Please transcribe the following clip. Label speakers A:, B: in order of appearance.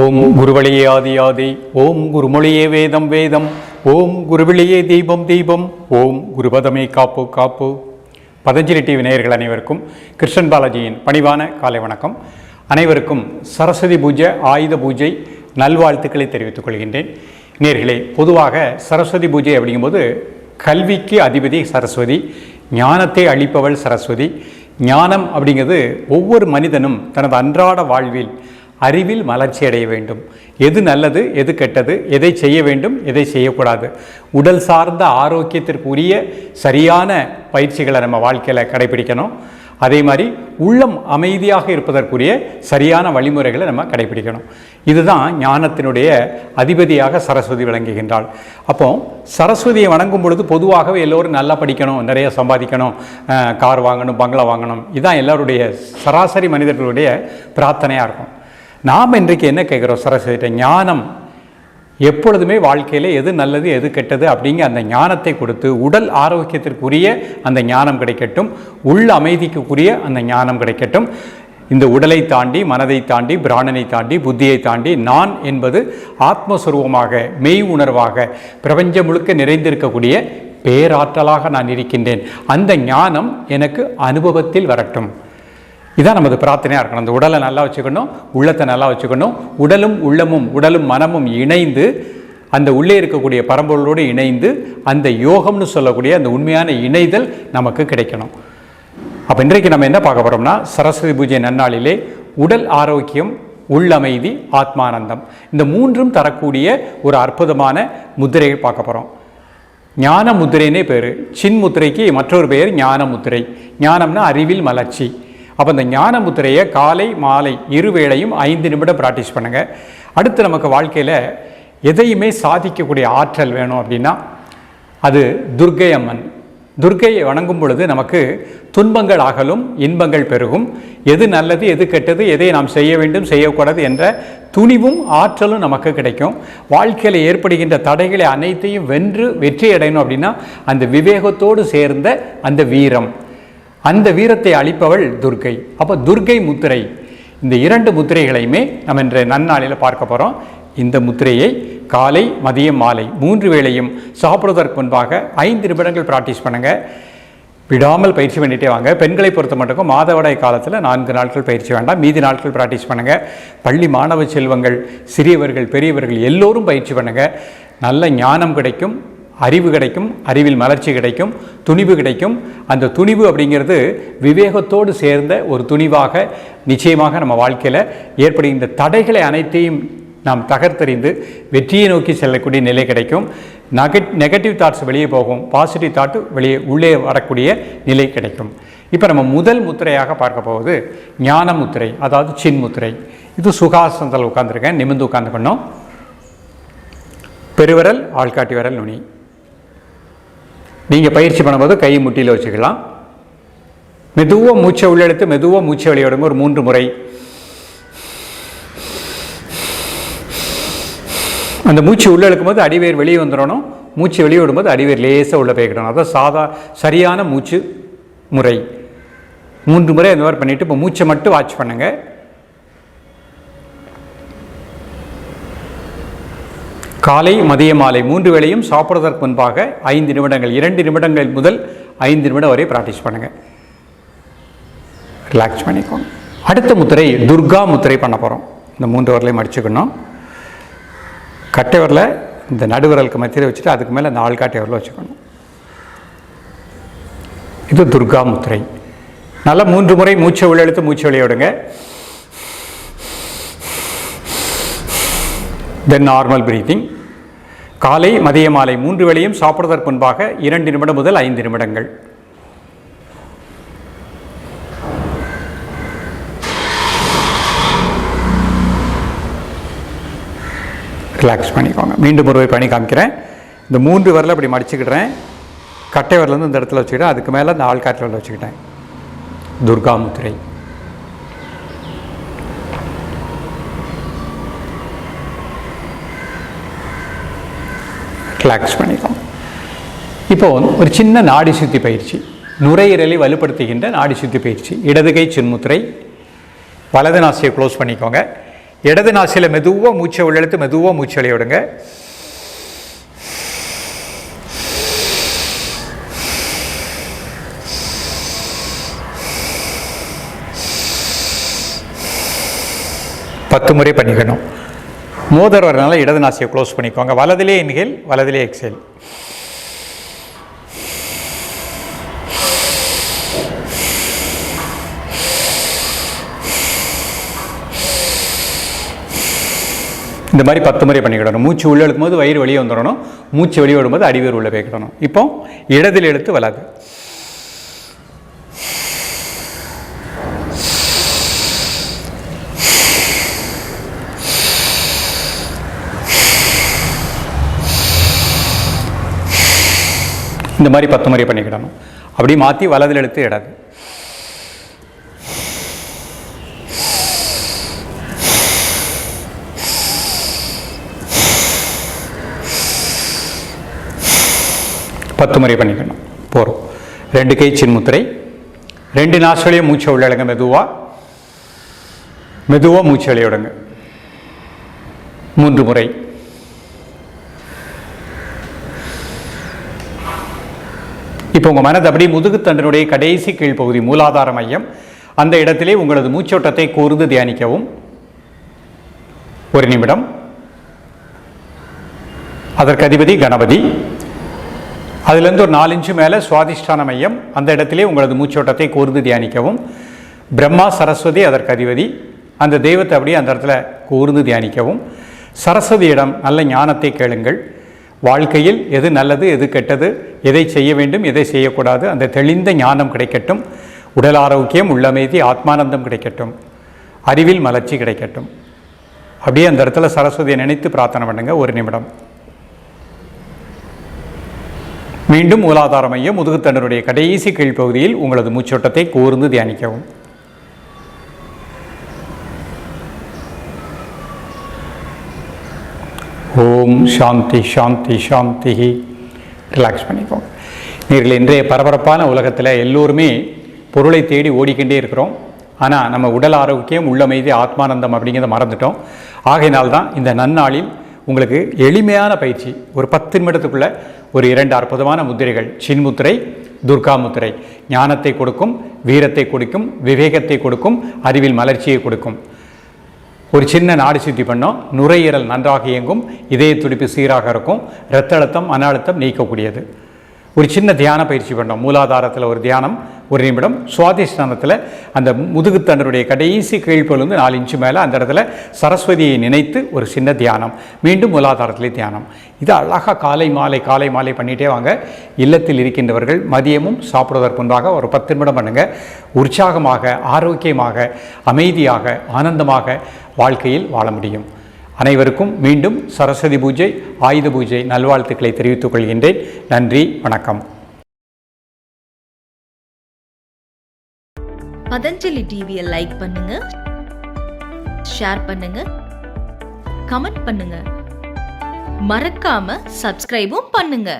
A: ஓம் குருவழியே ஆதி ஆதி ஓம் குருமொழியே வேதம் வேதம் ஓம் குருவிழியே தீபம் தீபம் ஓம் குருபதமே காப்பு காப்பு. பதஞ்சலி டிவி நேயர்கள் அனைவருக்கும் கிருஷ்ணன் பாலாஜியின் பணிவான காலை வணக்கம். அனைவருக்கும் சரஸ்வதி பூஜை ஆயுத பூஜை நல்வாழ்த்துக்களை தெரிவித்துக் கொள்கின்றேன். நேர்களே பொதுவாக சரஸ்வதி பூஜை அப்படிங்கும்போது கல்விக்கு அதிபதி சரஸ்வதி ஞானத்தை அளிப்பவள் சரஸ்வதி. ஞானம் அப்படிங்கிறது ஒவ்வொரு மனிதனும் தனது அன்றாட வாழ்வில் அறிவில் மலர்ச்சி அடைய வேண்டும். எது நல்லது எது கெட்டது எதை செய்ய வேண்டும் எதை செய்யக்கூடாது. உடல் சார்ந்த ஆரோக்கியத்திற்குரிய சரியான பயிற்சிகளை நம்ம வாழ்க்கையில் கடைபிடிக்கணும். அதே மாதிரி உள்ளம் அமைதியாக இருப்பதற்குரிய சரியான வழிமுறைகளை நம்ம கடைபிடிக்கணும். இதுதான் ஞானத்தினுடைய அதிபதியாக சரஸ்வதி விளங்குகின்றாள். அப்போ சரஸ்வதியை வணங்கும் பொழுது பொதுவாகவே எல்லோரும் நல்லா படிக்கணும் நிறைய சம்பாதிக்கணும் கார் வாங்கணும் பங்களா வாங்கணும். இதுதான் எல்லாருடைய சராசரி மனிதர்களுடைய பிரார்த்தனையாக இருக்கும். நாம் இன்றைக்கு என்ன கேட்குறோம்? சரஸ்வதிட்ட ஞானம். எப்பொழுதுமே வாழ்க்கையில் எது நல்லது எது கெட்டது அப்படிங்கிற அந்த ஞானத்தை கொடுத்து உடல் ஆரோக்கியத்திற்குரிய அந்த ஞானம் கிடைக்கட்டும். உள் அமைதிக்குரிய அந்த ஞானம் கிடைக்கட்டும். இந்த உடலை தாண்டி மனதை தாண்டி பிராணனை தாண்டி புத்தியை தாண்டி நான் என்பது ஆத்மஸ்வரூபமாக மெய் உணர்வாக பிரபஞ்சம் முழுக்க நிறைந்திருக்கக்கூடிய பேராற்றலாக நான் இருக்கின்றேன். அந்த ஞானம் எனக்கு அனுபவத்தில் வரட்டும். இதான் நமது பிரார்த்தனையாக இருக்கணும். அந்த உடலை நல்லா வச்சுக்கணும் உள்ளத்தை நல்லா வச்சுக்கணும். உடலும் உள்ளமும் உடலும் மனமும் இணைந்து அந்த உள்ளே இருக்கக்கூடிய பரம்பொருளோடு இணைந்து அந்த யோகம்னு சொல்லக்கூடிய அந்த உண்மையான இணைதல் நமக்கு கிடைக்கணும். அப்போ இன்றைக்கு நம்ம என்ன பார்க்க போகிறோம்னா சரஸ்வதி பூஜை நன்னாளிலே உடல் ஆரோக்கியம் உள்ளமைதி ஆத்மானந்தம். இந்த மூன்றும் தரக்கூடிய ஒரு அற்புதமான முத்திரையை பார்க்க போகிறோம் ஞான முத்திரைனே பேர். சின் முத்திரைக்கு மற்றொரு பெயர் ஞான முத்திரை. ஞானம்னா அறிவில் மலர்ச்சி. அப்போ இந்த ஞான முத்திரையை காலை மாலை இருவேளையும் ஐந்து நிமிடம் ப்ராக்டிஸ் பண்ணுங்கள் அடுத்து நமக்கு வாழ்க்கையில் எதையுமே சாதிக்கக்கூடிய ஆற்றல் வேணும் அப்படின்னா அது துர்க்கை அம்மன் துர்க்கையை வணங்கும் பொழுது நமக்கு துன்பங்கள் அகலும் இன்பங்கள் பெருகும். எது நல்லது எது கெட்டது எதை நாம் செய்ய வேண்டும் செய்யக்கூடாது என்ற துணிவும் ஆற்றலும் நமக்கு கிடைக்கும். வாழ்க்கையில் ஏற்படுகின்ற தடைகளை அனைத்தையும் வென்று வெற்றி அடையணும் அப்படின்னா அந்த விவேகத்தோடு சேர்ந்த அந்த வீரம். அந்த வீரத்தை அளிப்பவள் துர்க்கை. அப்போ துர்க்கை முத்திரை. இந்த இரண்டு முத்திரைகளையுமே நம்ம இன்றைய நன்னாளில் பார்க்க போகிறோம் இந்த முத்திரையை காலை மதியம் மாலை மூன்று வேளையும் சாப்பிடுவதற்கு முன்பாக ஐந்து நிமிடங்கள் ப்ராக்டிஸ் பண்ணுங்கள் விடாமல் பயிற்சி பண்ணிட்டே வாங்க. பெண்களை பொறுத்த மட்டுக்கும் மாதவிடாய் காலத்தில் நான்கு நாட்கள் பயிற்சி வேண்டாம். மீதி நாட்கள் ப்ராக்டிஸ் பண்ணுங்கள் பள்ளி மாணவ செல்வங்கள் சிறியவர்கள் பெரியவர்கள் எல்லோரும் பயிற்சி பண்ணுங்கள் நல்ல ஞானம் கிடைக்கும். அறிவு கிடைக்கும் அறிவில் மலர்ச்சி கிடைக்கும் துணிவு கிடைக்கும். அந்த துணிவு அப்படிங்கிறது விவேகத்தோடு சேர்ந்த ஒரு துணிவாக நிச்சயமாக நம்ம வாழ்க்கையில் ஏற்படுகின்ற தடைகளை அனைத்தையும் நாம் தகர்த்தறிந்து வெற்றியை நோக்கி செல்லக்கூடிய நிலை கிடைக்கும். நெகட் நெகட்டிவ் தாட்ஸ் வெளியே போகும் பாசிட்டிவ் தாட்டு வெளியே உள்ளே வரக்கூடிய நிலை கிடைக்கும். இப்போ நம்ம முதல் முத்திரையாக பார்க்க போவது ஞான முத்திரை அதாவது சின் முத்திரை. இது சுகாசனத்தில் உட்காந்துருக்கேன் நிமிர்ந்து உட்காந்துக்கணும் பெருவரல் ஆள்காட்டி வரல் நுனி. நீங்கள் பயிற்சி பண்ணும்போது கை முட்டியில் வச்சுக்கலாம். மெதுவாக மூச்சை உள்ளெடுத்து மெதுவாக மூச்சை வெளியிடுங்க ஒரு மூன்று முறை. அந்த மூச்சு உள்ளே இழுக்கும்போது அடிவேர் வெளியே வந்துடணும். மூச்சு வெளியே விடும்போது அடிவேர் லேசாக உள்ளே போய்க்கிடணும். அதான் சாதா சரியான மூச்சு முறை. மூன்று முறை அந்த மாதிரி பண்ணிவிட்டு இப்போ மூச்சை மட்டும் வாட்ச் பண்ணுங்கள் காலை மதிய மாலை மூன்று வேளையும் சாப்பிட்றதற்கு முன்பாக ஐந்து நிமிடங்கள் இரண்டு நிமிடங்கள் முதல் ஐந்து நிமிடம் வரை ப்ராக்டிஸ் பண்ணுங்கள் ரிலாக்ஸ் பண்ணிக்கோங்க. அடுத்த முத்திரை துர்கா முத்திரை பண்ண போகிறோம் இந்த மூன்று வரலையும் அடிச்சுக்கணும். கட்டை வரல இந்த நடுவிரலுக்கு மத்தியில் வச்சுட்டு அதுக்கு மேலே இந்த ஆள்காட்டை வரல வச்சுக்கணும். இது துர்கா முத்திரை. நல்லா மூன்று முறை மூச்சை உள்ளெழுத்து மூச்சை விளையாடுங்க தென் நார்மல் பிரீத்திங் காலை மதிய மாலை மூன்று வேளையும் சாப்பிடுவதற்கு முன்பாக இரண்டு நிமிடம் முதல் ஐந்து நிமிடங்கள். ரிலாக்ஸ் பண்ணிக்கோங்க. மீண்டும் ஒரு பண்ணி காமிக்கிறேன். இந்த மூன்று வரல அப்படி மடிச்சுக்கிடுறேன். கட்டை வரலேருந்து இந்த இடத்துல வச்சுக்கிட்டேன். அதுக்கு மேலே இந்த ஆள்காட்டில் வச்சுக்கிட்டேன். துர்கா முத்திரை ரிலாக்ஸ் பண்ணிக்கோங்க. இப்போ ஒரு சின்ன நாடி சுத்தி பயிற்சி. நுரையீரலை வலுப்படுத்துகின்ற நாடி சுத்தி பயிற்சி. இடது கை சின்முத்திரை. வலது நாசியை க்ளோஸ் பண்ணிக்கோங்க. இடது நாசியில் மெதுவாக மூச்சை உள்ளெழுத்து மெதுவாக மூச்சை விடுங்க பத்து முறை பண்ணிக்கணும். மூதர் வரனால இடது நாசியை க்ளோஸ் பண்ணிக்கோங்க வலதிலே இன்ஹேல் வலதிலே எக்ஸேல் இந்த மாதிரி பத்து முறை பண்ணிக்கிடணும் மூச்சு உள்ளே எழுக்கும் போது வயிறு வெளியே வந்துடணும். மூச்சு வெளியே விடும்போது அடிவேர் உள்ளே போய்க்கிடணும் இப்போ இடதில் எழுத்து வலது. இந்த மாதிரி பத்து முறை பண்ணிக்கிடணும். அப்படி மாற்றி வலதில் எழுத்து இடது பத்து முறை பண்ணிக்கணும். போகிறோம் ரெண்டு கை சின்முத்திரை ரெண்டு நாசுகளையும் மூச்சை உள்ளடங்க மெதுவாக மெதுவாக மூச்சு விளையாடுங்க மூன்று முறை. இப்போ உங்கள் மனது அப்படியே முதுகுத்தண்டனுடைய கடைசி கீழ்ப்பகுதி மூலாதார மையம். அந்த இடத்திலே உங்களது மூச்சோட்டத்தை கூர்ந்து தியானிக்கவும். ஒரு நிமிடம். அதற்கு அதிபதி கணபதி. அதுலேருந்து ஒரு நாலு இன்ச்சு மேலே சுவாதிஷ்டான மையம். அந்த இடத்திலே உங்களது மூச்சோட்டத்தை கூர்ந்து தியானிக்கவும். பிரம்மா சரஸ்வதி அதற்கு அதிபதி. அந்த தெய்வத்தை அப்படியே அந்த இடத்துல கூர்ந்து தியானிக்கவும். சரஸ்வதியிடம் நல்ல ஞானத்தை கேளுங்கள். வாழ்க்கையில் எது நல்லது எது கெட்டது எதை செய்ய வேண்டும் எதை செய்யக்கூடாது அந்த தெளிந்த ஞானம் கிடைக்கட்டும் உடல் ஆரோக்கியம் உள்ளமைதி ஆத்மானந்தம் கிடைக்கட்டும் அறிவில் மலர்ச்சி கிடைக்கட்டும். அப்படியே அந்த இடத்துல சரஸ்வதியை நினைத்து பிரார்த்தனை பண்ணுங்க. ஒரு நிமிடம். மீண்டும் மூலாதார மையம் முதுகுத்தண்டனுடைய கடைசி கீழ்ப்பகுதியில் உங்களது மூச்சோட்டத்தை கூர்ந்து தியானிக்கவும். ஓம் சாந்தி சாந்தி சாந்தி ரிலாக்ஸ் பண்ணிக்கோங்க. நீங்கள் இன்றைய பரபரப்பான உலகத்தில் எல்லோருமே பொருளை தேடி ஓடிக்கொண்டே இருக்கிறோம். ஆனால் நம்ம உடல் ஆரோக்கியம் உள்ளமைதி ஆத்மானந்தம் அப்படிங்கிறத மறந்துட்டோம். ஆகையினால்தான் இந்த நன்னாளில் உங்களுக்கு எளிமையான பயிற்சி ஒரு பத்து நிமிடத்துக்குள்ளே ஒரு இரண்டு அற்புதமான முத்திரைகள் சின்முத்திரை துர்கா முத்திரை. ஞானத்தை கொடுக்கும் வீரத்தை கொடுக்கும் விவேகத்தை கொடுக்கும் அறிவில் மலர்ச்சியை கொடுக்கும். ஒரு சின்ன நாடி சுத்தி பண்ணோம். நுரையீரல் நன்றாக இயங்கும். இதய துடிப்பு சீராக இருக்கும். இரத்த அழுத்தம் மன அழுத்தம் நீக்கக்கூடியது. ஒரு சின்ன தியான பயிற்சி பண்ணோம். மூலாதாரத்தில் ஒரு தியானம் ஒரு நிமிடம். சுவாதிஷ்டானத்தில் அந்த முதுகுத்தண்டருடைய கடைசி கீழ்ப்பொழுந்து நாலு இன்ச்சு மேலே அந்த இடத்துல சரஸ்வதியை நினைத்து ஒரு சின்ன தியானம். மீண்டும் மூலாதாரத்திலே தியானம். இது அழகாக காலை மாலை காலை மாலை பண்ணிகிட்டே வாங்க. இல்லத்தில் இருக்கின்றவர்கள் மதியமும் சாப்பிடுவதற்கு முன்பாக ஒரு பத்து நிமிடம் பண்ணுங்கள் உற்சாகமாக ஆரோக்கியமாக அமைதியாக ஆனந்தமாக வாழ்க்கையில் வாழ முடியும். அனைவருக்கும் மீண்டும் சரஸ்வதி பூஜை ஆயுத பூஜை நல்வாழ்த்துக்களை தெரிவித்துக் கொள்கின்றேன். நன்றி வணக்கம்.
B: பதஞ்சலி டிவியை லைக் பண்ணுங்க ஷேர் பண்ணுங்க கமெண்ட் பண்ணுங்க. மறக்காம சப்ஸ்கிரைபும் பண்ணுங்க.